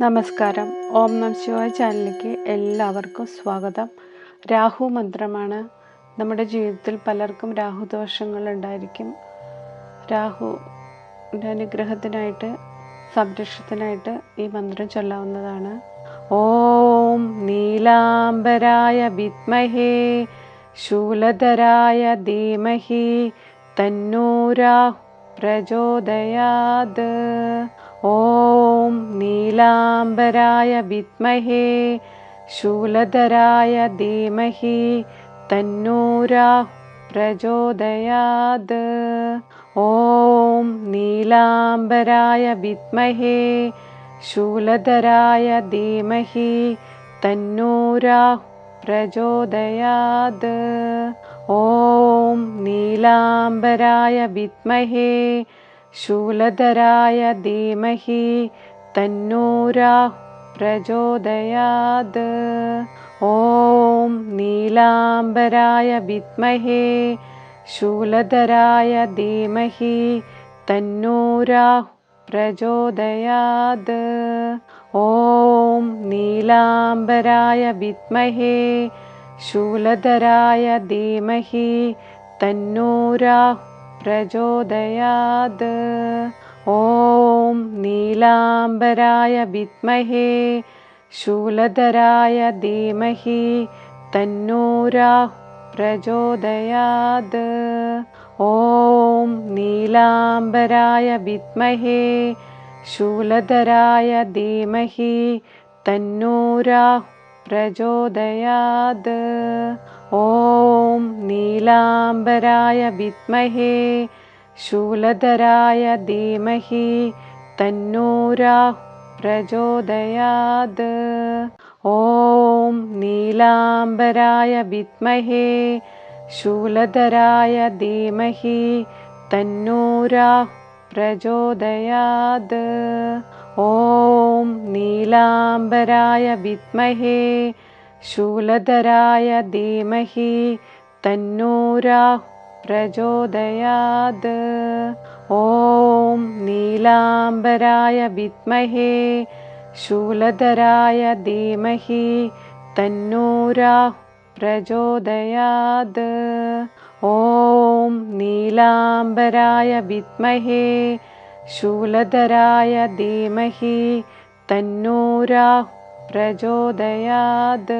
നമസ്കാരം. ഓം നം ശിവായ ചാനലിലേക്ക് എല്ലാവർക്കും സ്വാഗതം. രാഹു മന്ത്രമാണ്. നമ്മുടെ ജീവിതത്തിൽ പലർക്കും രാഹു ദോഷങ്ങൾ ഉണ്ടായിരിക്കും. രാഹു അനുഗ്രഹത്തിനായിട്ട് സംരക്ഷണത്തിനായിട്ട് ഈ മന്ത്രം ചൊല്ലാവുന്നതാണ്. ഓം നീലാംബരായ വിദ്മഹേ ശൂലധരായ ധീമഹി തന്നൂരാഹു പ്രചോദയാത്. ॐ नीलाम्बराय विद्महे शूलधराय धीमहि तन्नूराः प्रचोदयात्। ॐ नीलाम्बराय विद्महे शूलधराय धीमहि तन्नूराः प्रचोदयात्। ॐ नीलाम्बराय विद्महे शूलधराय धीमहि तन्नूराः प्रचोदयात् ॐ नीलाम्बराय विद्महे शूलधराय धीमहि तन्नूराः प्रचोदयात् ॐ नीलाम्बराय विद्महे शूलधराय धीमहि तन्नूराः प्रचोदयात्। ॐ नीलाम्बराय विद्महे शूलधराय धीमहि तन्नूराः प्रचोदयात्। ॐ नीलाम्बराय विद्महे शूलधराय धीमहि तन्नूरा प्रचोदयात्। ॐ नीलाम्बराय विद्महे शूलधराय धीमहि तन्नूराः प्रचोदयात्। ॐ नीलाम्बराय विद्महे शूलधराय धीमहि तन्नूराः प्रचोदयात्। ॐ नीलाम्बराय विद्महे शूलधराय धीमहि तन्नूराः प्रचोदयात्। ॐ नीलाम्बराय विद्महे शूलधराय धीमहि तन्नूराः प्रचोदयात्। ॐ नीलाम्बराय विद्महे शूलधराय धीमहि तन्नो तन्नूराः प्रचोदयात्।